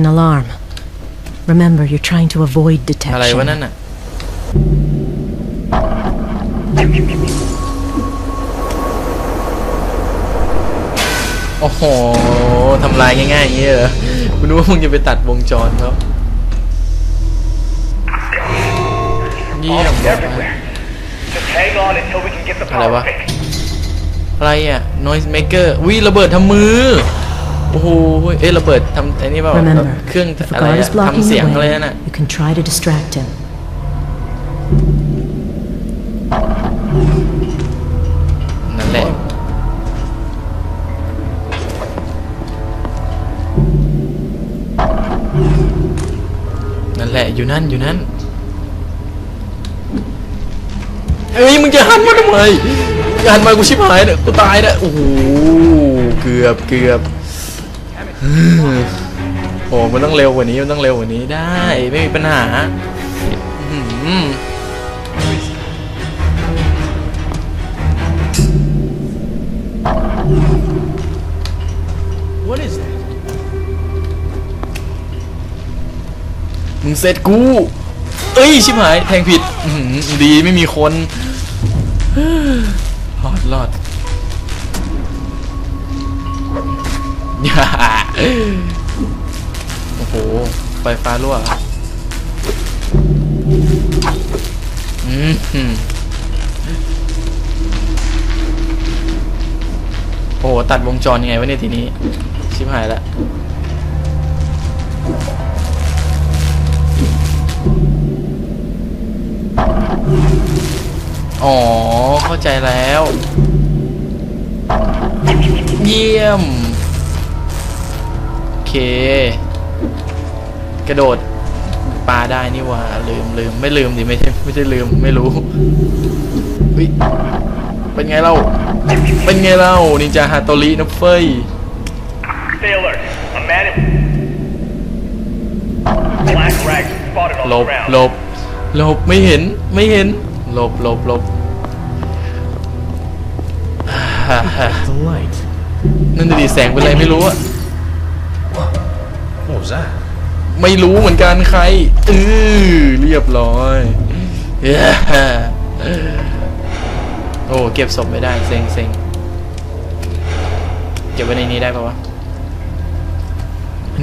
an alarm. Remember, you're trying to avoid อะไรวะ detection. นั่นน่ะ โอ้โห ทำลายง่ายๆอย่างนี้เหรอคุณนึกว่ามึงจะไปตัดวงจรเขาเยี่ยม everywhere. Just hang on until we can get the Hello, power what? fixed. อะไรอะ noise maker วิระเบิดทำมือ โอ้โหเอ๊ะระเบิดทำไอ้นี่เปล่า Remember, เครื่อง if a อะไร guard อะ is blocking ทำเสียง the อะไร way, นั่นน่ะ you can try to distract him. นั่นแหละ นั่นแหละอยู่นั่นอยู่นั่นเอ้ยมึงจะหันมาทำไมอย่าหันมากูชิบหายเนี่ยกูตายเนี่ยโอ้โหเกือบเกือบ โอ้มันต้องเร็วกว่านี้ มันต้องเร็วกว่านี้ได้ ไม่มีปัญหาอื้อหือ What is that? มึงเสร็จกู เอ้ย ชิบหาย แทงผิดอื้อหือดีไม่มีคนรอดรอดอย่า โอ้โหไฟฟ้ารั่วอืมหืมโอ้โหตัดวงจรยังไงวะเนี่ยทีนี้ ชิบหายละอ๋อ เข้าใจแล้ว เยี่ยม เค กระโดดปลาได้นี่หว่าลืมลืมไม่ลืมดิไม่ใช่ไม่ใช่ลืมไม่รู้เฮ้ยเป็นไงเล่าเป็นไงเล่านินจาฮาโตรินะเฟ้ย Stay alert. A man in black rags spotted on หล the บ ground. หลบหลบไม่เห็นไม่เห็นหลบหลบหลบ The light. นั่นน่ะดิแสงเป็นอะไรไม่รู้อะ What was that? ไม่รู้เหมือนกันใครเออเรียบร้อยเย้โอ้เก็บศพไม่ได้เซ็งเซ็งเก็บไว้ในนี้ได้ปะวะ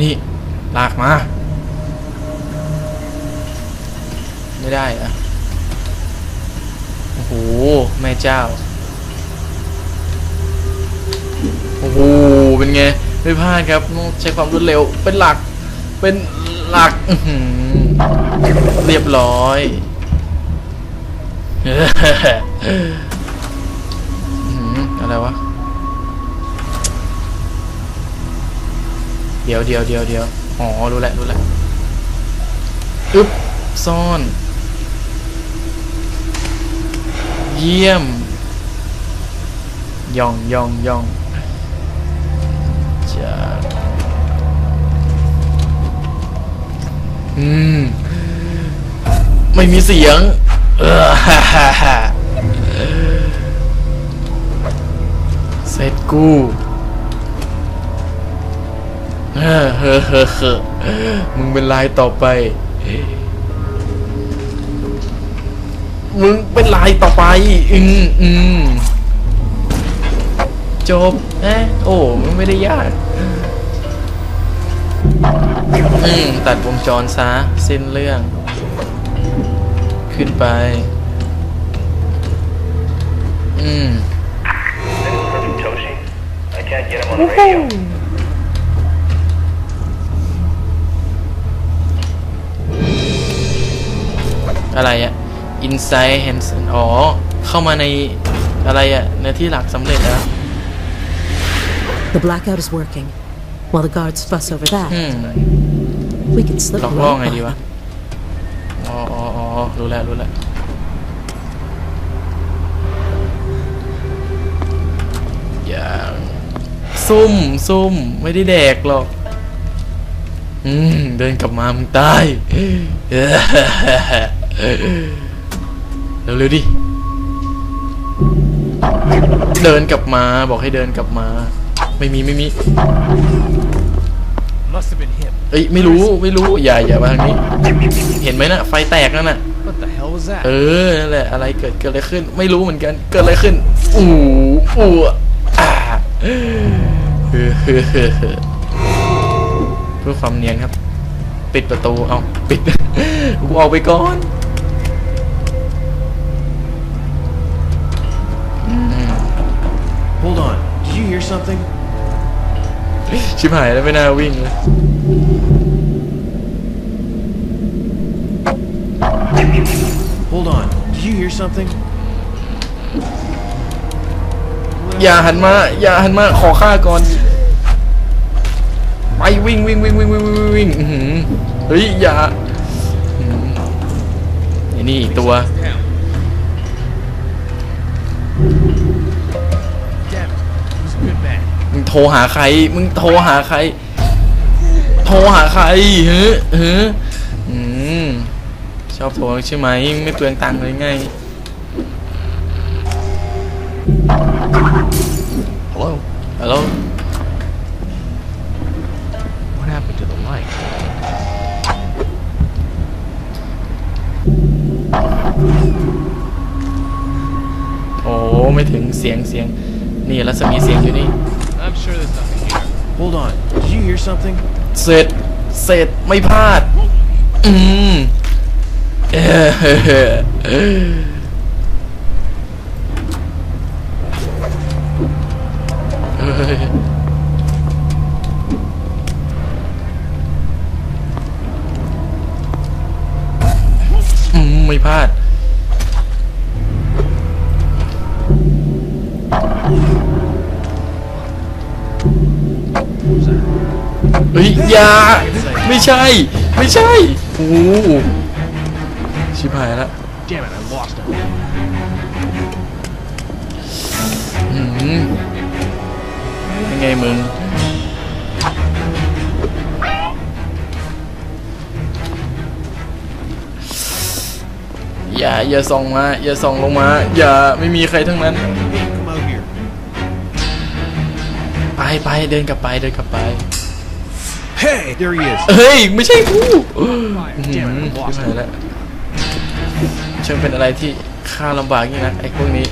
นี่ลากมา ไม่ได้อะโอ้โห แม่เจ้า โอ้โห เป็นไง ไม่พลาดครับต้องใช้ความรวดเร็วเป็นหลัก เป็นหลักเรียบร้อยอื้ออะไรวะ เดี๋ยวเดี๋ยวเดี๋ยวเดี๋ยวอ๋อ รู้แล้วรู้แล้วอึ๊บ ซ่อน เยี่ยม ย่องย่องย่องจะ อืม ไม่มีเสียง เออฮ่าฮ่าฮ่าเสร็จกูเออเฮ้อเฮ้อเฮ้อมึงเป็นลายต่อไป มึงเป็นลายต่อไป อืมอืมจบเอ๊ะโอ้มันไม่ได้ยาก อืมตัดวงจรซะสิ้นเรื่อง ขึ้นไป อืม This is from Toshi. I can't get him on the radio. อะไรอะ Inside Hanson อ๋อ เข้ามาในอะไรอะเนื้อที่หลักสำเร็จแล้ว The blackout is working. While the guards fuss over that, อืม we can slip หลอกล่อ right ไงดี by วะ them. อ๋ออ๋ออ๋อรู้แล้วรู้แล้ว อย่างซุ่มซุ่มไม่ได้แดกหรอก อืม เดินกลับมามึงตาย เร็วๆดิ เดินกลับมาบอกให้เดินกลับมา ไม่มีไม่มี Must have been him. เอ้ยไม่รู้ไม่รู้อย่าอย่ามาทางนี้ เห็นไหมน่ะไฟแตกนั่นน่ะ What the hell was that? เออนั่นแหละอะไรเกิดเกิดอะไรขึ้น ไม่รู้เหมือนกันเกิดอะไรขึ้นอู้อู้อ่าเออเออเออเออเพื่อความเนียนครับ ปิดประตูเอาปิด กูออกไปก่อน Hold on. Did you hear something? ชิบหายแล้วไม่น่าวิ่งเลย Hold on. Did you hear something? อย่าหันมา อย่าหันมา ขอฆ่าก่อน ไปวิ่งวิ่งวิ่งวิ่งวิ่งวิ่งวิ่งอื้อหือเฮ้ยอย่าอื้อหือไอ้นี่อีกตัว รหาใคร มึงโทรหาใคร โทรหาใครเฮ้เฮ้อืมชอบโทรใช่ไหม ไม่เปลืองตังค์เลยไง Hello? ฮัลโหล What happened to the light? โอ้ไม่ถึงเสียงเสียง นี่รัศมีเสียงอยู่นี่ I'm sure there's nothing here. Hold on. Did you hear something? เสร็จ เสร็จ ไม่พลาด อืมเออเฮ้ยอืมไม่พลาด ฮ้ยอย่าไม่ใช่ ไม่ใช่โอ้ชิบหายแล้ว Damn it, I lost him. อืมยังไงมึงอย่าอย่าส่องมา อย่าส่องลงมา อย่าไม่มีใครทั้งนั้น ไปไปเดินกลับไปเดินกลับไป Hey! There he is. เฮ้ย ไม่ใช่กู Fire. อืม Damn it, I ชิบ lost หาย him. แล้วช่างเป็นอะไรที่ฆ่าลำบากยิ่งนักไอ้พวกนี้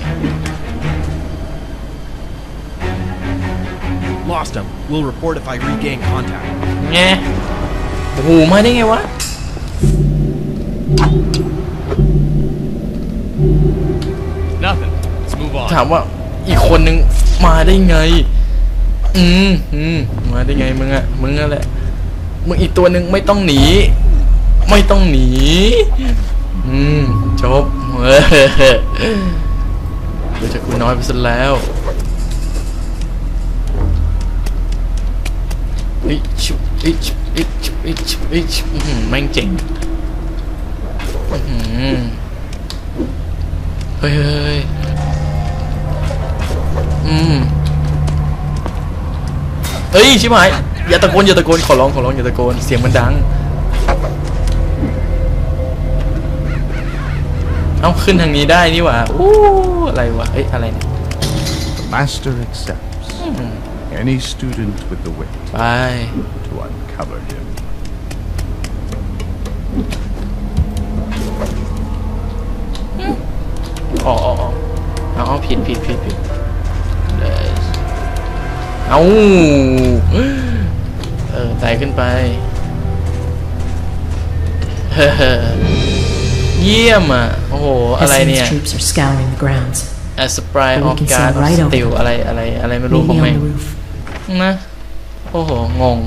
Lost him. We'll report if I regain contact. ไงโอ้โหมาได้ไงวะ Nothing. Let's move on. ถามว่าอีกคนนึงมาได้ไง อืมอืมมาได้ไงมึงอะมึงอะแหละ มึงอีกตัวหนึ่งไม่ต้องหนี ไม่ต้องหนี อืมจบเฮ้ยเดี๋ยวจะกูน้อยไปซะแล้วอิชอิชอิชอิชอิชอื้อหือแม่งเจ๋งอื้อหือเฮ้ยเฮ้ยอืมเอ้ย ชิบหาย อย่าตะโกนอย่าตะโกนขอร้องขอร้องอย่าตะโกนเสียงมันดัง เอาขึ้นทางนี้ได้นี่หว่าอู้อะไรวะเอ้ยอะไรเนี่ย The master accepts any student with the wit ไป to uncover him. อ๋ออ๋ออ๋อเอาเอาผิดผิดผิดผิดเลยเอาเออ ไต่ขึ้นไปเฮ้อเยี่ยมอะ โอ้โห อะไรเนี่ย Hessian's troops are scouring the grounds. a supply But we of can guard sail right over steel them. อะไรอะไรอะไรไม่รู้ Maybe ของ on แม่ง the roof. นะ โอ้โห งง